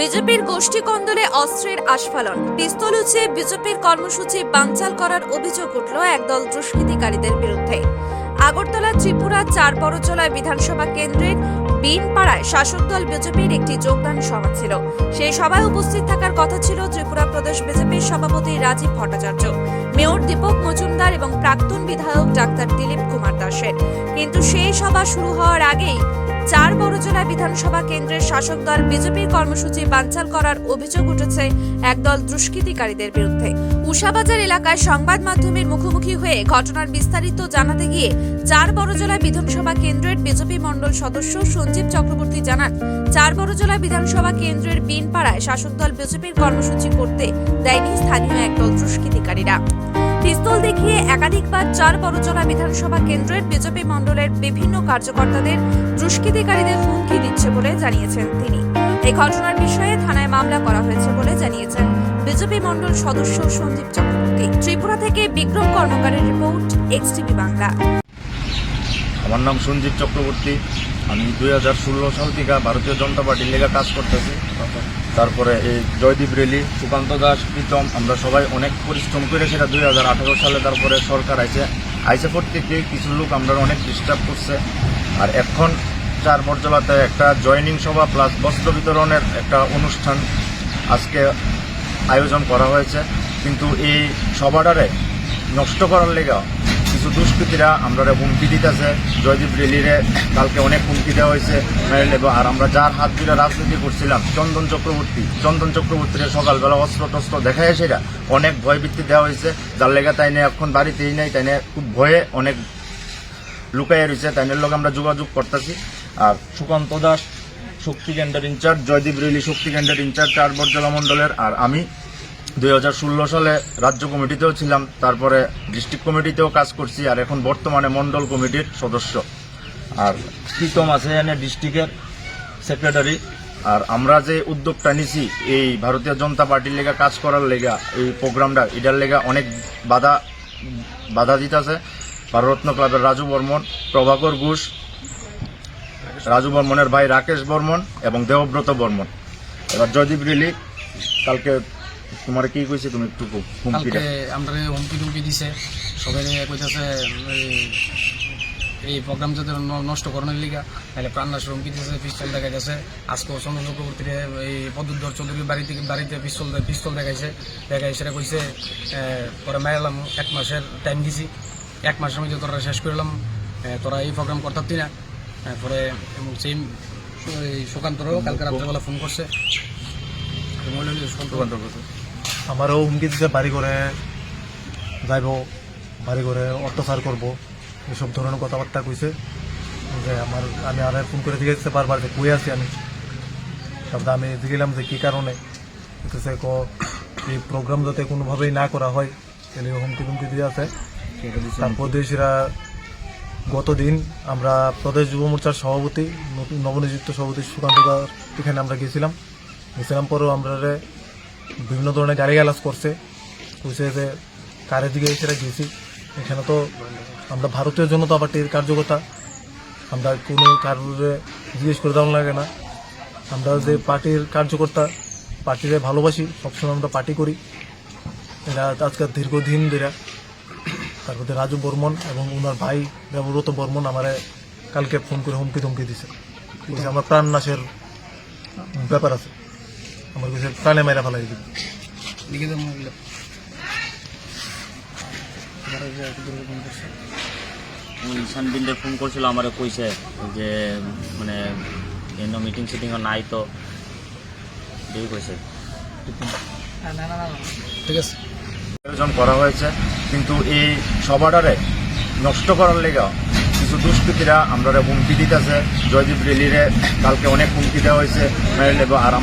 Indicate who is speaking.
Speaker 1: বিজেপির গোষ্ঠী কন্দলে অস্ত্রের আস্ফালন। পিস্তল উঁচে বিজেপির কর্মসূচি বানচাল করার অভিযোগ উঠল একদল দুষ্কৃতিকারীদের বিরুদ্ধে। আগরতলা ত্রিপুরা চার বড়জলায় বিধানসভা কেন্দ্রের বিনপাড়ায় শাসক দল বিজেপির একটি যোগদান সভা ছিল। সেই সভায় উপস্থিত থাকার কথা ছিল ত্রিপুরা প্রদেশ বিজেপির সভাপতি রাজীব ভট্টাচার্য, মেয়র দীপক মজুমদার এবং প্রাক্তন বিধায়ক ডাক্তার দিলীপ কুমার দাসের। কিন্তু সেই সভা শুরু হওয়ার আগেই চার বড়জলা বিধানসভা কেন্দ্রের শাসক দল বিজেপির কর্মসূচি বানচাল করার অভিযোগ উঠেছে একদল দুষ্কৃতিকারীদের বিরুদ্ধে। উষাবাজার এলাকায় সংবাদ মাধ্যমের মুখোমুখি হয়ে ঘটনার বিস্তারিত জানাতে গিয়ে চার বড়জলা বিধানসভা কেন্দ্রের বিজেপি মণ্ডল সদস্য সঞ্জীব চক্রবর্তী জানান, চার বড়জলা বিধানসভা কেন্দ্রের বিনপাড়ায় শাসক দল বিজেপির কর্মসূচি করতে দেয়নি স্থানীয় একদল দুষ্কৃতিকারীরা। পিস্তল দেখিয়ে একাধিকবার চার বড়জলা বিধানসভা কেন্দ্রের বিজেপি মণ্ডলের বিভিন্ন কার্যকর্তাদের দুষ্কৃতিকারীদের হুমকি দিচ্ছে বলে জানিয়েছেন তিনি। এই ঘটনার বিষয়ে থানায় মামলা করা হয়েছে বলে জানিয়েছেন বিজেপি মণ্ডল সদস্য সন্দীপ চক্রবর্তী। ত্রিপুরা থেকে বিক্রম কর্মকারের রিপোর্ট, এক্সটিভি বাংলা।
Speaker 2: আমার নাম সঞ্জীব চক্রবর্তী। আমি দুই হাজার ষোলো সাল থেকে ভারতীয় জনতা পার্টির লেগে কাজ করতেছি। তারপরে এই জয়দীপ রেলি, সুকান্ত দাস, প্রীতম, আমরা সবাই অনেক পরিশ্রম করে সেটা দুই হাজার আঠারো সালে তারপরে সরকার আইছে। আইসে প্রত্যেকে, কিছু লোক আমরা অনেক ডিস্টার্ব করছে। আর এখন চার বরজলাতে একটা জয়নিং সভা প্লাস বস্ত্র বিতরণের একটা অনুষ্ঠান আজকে আয়োজন করা হয়েছে। কিন্তু এই সভাটারে নষ্ট করার লেগে কিছু দুষ্কৃতীরা আমরা হুমকি দিতেছে। জয়দীপ রেলিরে কালকে অনেক হুমকি দেওয়া হয়েছে আর আমরা যার হাত ধরে রাজনীতি করছিলাম, চন্দন চক্রবর্তী, চন্দন চক্রবর্তীরে সকালবেলা অস্ত্র টস্ত্র দেখায় সেটা। অনেক ভয়বৃত্তি দেওয়া হয়েছে। যার লেগে তাই নিয়ে এখন বাড়িতেই নেই তাই নিয়ে খুব ভয়ে অনেক লুকাইয়া রয়েছে। তাই নিয়ে লোক আমরা যোগাযোগ করতেছি। আর সুকান্ত দাস, শক্তি কেন্দ্রের ইনচার্জ, জয়দীপ রেলি, শক্তি কেন্দ্রের ইনচার্জ, চার বর্জলা মণ্ডলের, আর আমি দুই হাজার ষোলো সালে রাজ্য কমিটিতেও ছিলাম, তারপরে ডিস্ট্রিক্ট কমিটিতেও কাজ করছি, আর এখন বর্তমানে মণ্ডল কমিটির সদস্য। আর প্রীতম আছে এনে ডিস্ট্রিক্টের সেক্রেটারি। আর আমরা যে উদ্যোগটা নিছি, এই ভারতীয় জনতা পার্টির লেগা কাজ করার লেগা, এই প্রোগ্রামটা, এটার লেগা অনেক বাধা বাধা দিতেছে। ভারতরত্ন ক্লাবের রাজু বর্মন, প্রভাকর ঘোষ, রাজু বর্মনের ভাই রাকেশ বর্মন এবং দেবব্রত বর্মন। এবার জয়দীপ রিলি, কালকে তোমার কি কইছে তুমি একটু হুমকিটা
Speaker 3: কালকে আমরা হুমকি টুমকি দিছে। সবাই কইতেছে এই- প্রোগ্রাম যাতে নষ্ট করানোর লিগা তাহলে প্রাণনাশের হুমকি দিতেছে পিস্তল দেখা গেছে আজকে চন্দ্র চক্রবর্তীর এই পদ্মধর চৌধুরীর বাড়ি থেকে বাড়িতে পিস্তল পিস্তল দেখাইছে। দেখাই সেটা কইছে পরে মারালাম এক মাসের টাইম দিছি। এক মাসের মধ্যে তোরা শেষ করলাম তোরা এই প্রোগ্রাম করতাম না। পরে এই সুকান্তরও কালকে রাত্রেবেলা ফোন করছে। সুকান্ত
Speaker 4: আমারও হুমকি দিতে বাড়ি করে যাইব বাড়ি করে অত্যাচার করব এসব ধরনের কথাবার্তা কইছে। যে আমার আমি আর ফোন করে জিজ্ঞেস বারবার যে কই আছি আমি। তারপরে আমি জিগেলাম যে কী কারণে? বলতেছে ক এই প্রোগ্রাম যাতে কোনোভাবেই না করা হয় তাহলে হুমকি টুমকি দিয়ে আছে। তারপর দেশিরা গতদিন আমরা প্রদেশ যুব মোর্চার সভাপতি নবনিযুক্ত সভাপতি সুকান্ত এখানে আমরা গেছিলাম। গেছিলাম পরেও আমরা বিভিন্ন ধরনের গাড়ি গালাজ করছে। কইছে যে কারের দিকে এসে গেছি। এখানে তো আমরা ভারতীয় জনতা পার্টির কার্যকর্তা। আমরা কোনো কারোরে জিজ্ঞেস করে দেওয়া লাগে না। আমরা যে পার্টির কার্যকর্তা, পার্টিরে ভালোবাসি, সবসময় আমরা পার্টি করি। এরা আজকাল দীর্ঘদিন ধরে তারপরে রাজু বর্মন এবং ওনার ভাই দেবব্রত বর্মন আমারে কালকে ফোন করে হুমকি ধমকি দিছে। আমার প্রাণ নাশের ব্যাপার আছে। আমার কাছে প্রাণে মেরা ফেলাই দিবে।
Speaker 3: লিখে দেবো এগুলো। তোমার যে ফোন
Speaker 5: করছিল আমারে কইছে যে মানে এন মিটিং সিটিং নাই তো। এই কইছে।
Speaker 3: ঠিক আছে।
Speaker 2: আয়োজন করা হয়েছে কিন্তু এই সভাটারে নষ্ট করার লেগে কিছু দুষ্কৃতীরা আমরা হুমকি দিতেছে। জয়দীপ রেলিরে কালকে অনেক হুমকি দেওয়া হয়েছে। আর